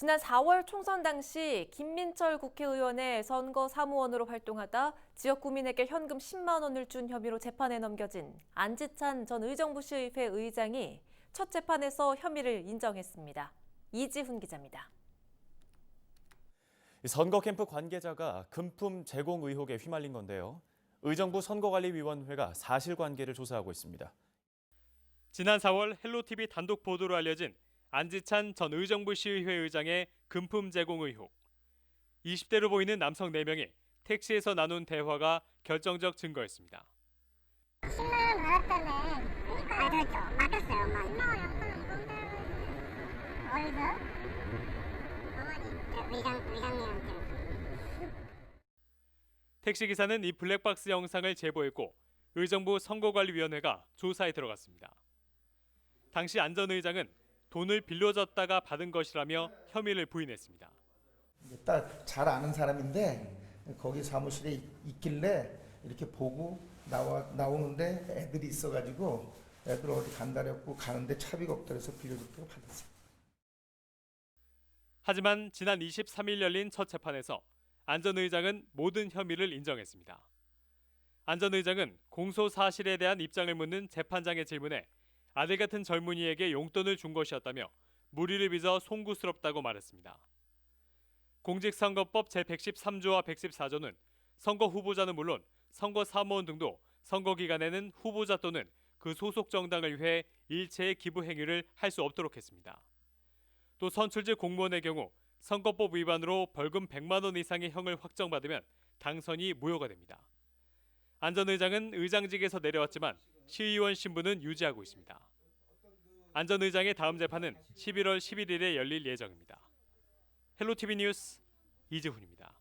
지난 4월 총선 당시 김민철 국회의원의 선거 사무원으로 활동하다 지역 구민에게 현금 10만 원을 준 혐의로 재판에 넘겨진 안지찬 전 의정부시의회 의장이 첫 재판에서 혐의를 인정했습니다. 이지훈 기자입니다. 선거 캠프 관계자가 금품 제공 의혹에 휘말린 건데요. 의정부 선거관리위원회가 사실관계를 조사하고 있습니다. 지난 4월 헬로티비 단독 보도로 알려진 안지찬 전 의정부 시의회 의장의 금품 제공 의혹. 20대로 보이는 남성 4명이 택시에서 나눈 대화가 결정적 증거였습니다. 10만 원 받았다네. 그러니까 알았죠. 맡겼어요, 엄마. 어디서? 어머니, 위장, 위장님한테. 택시 기사는 이 블랙박스 영상을 제보했고 의정부 선거관리위원회가 조사에 들어갔습니다. 당시 안전 의장은 돈을 빌려줬다가 받은 것이라며 혐의를 부인했습니다. 딱 잘 아는 사람인데 거기 사무실에 있- 있길래 이렇게 보고 나와 나오는데 애들이 있어가지고 애들 어디 간다랬고 가는데 차비가 없다 그래서 빌려줬다고 받았어요. 하지만 지난 23일 열린 첫 재판에서 안전 의장은 모든 혐의를 인정했습니다. 안전 의장은 공소 사실에 대한 입장을 묻는 재판장의 질문에 아들 같은 젊은이에게 용돈을 준 것이었다며 무리를 빚어 송구스럽다고 말했습니다. 공직선거법 제113조와 114조는 선거 후보자는 물론 선거 사무원 등도 선거 기간에는 후보자 또는 그 소속 정당을 위해 일체의 기부 행위를 할 수 없도록 했습니다. 또 선출직 공무원의 경우 선거법 위반으로 벌금 100만 원 이상의 형을 확정받으면 당선이 무효가 됩니다. 안전 의장은 의장직에서 내려왔지만 시의원 신분은 유지하고 있습니다. 안전 의장의 다음 재판은 11월 11일에 열릴 예정입니다. 헬로티비 뉴스 이재훈입니다.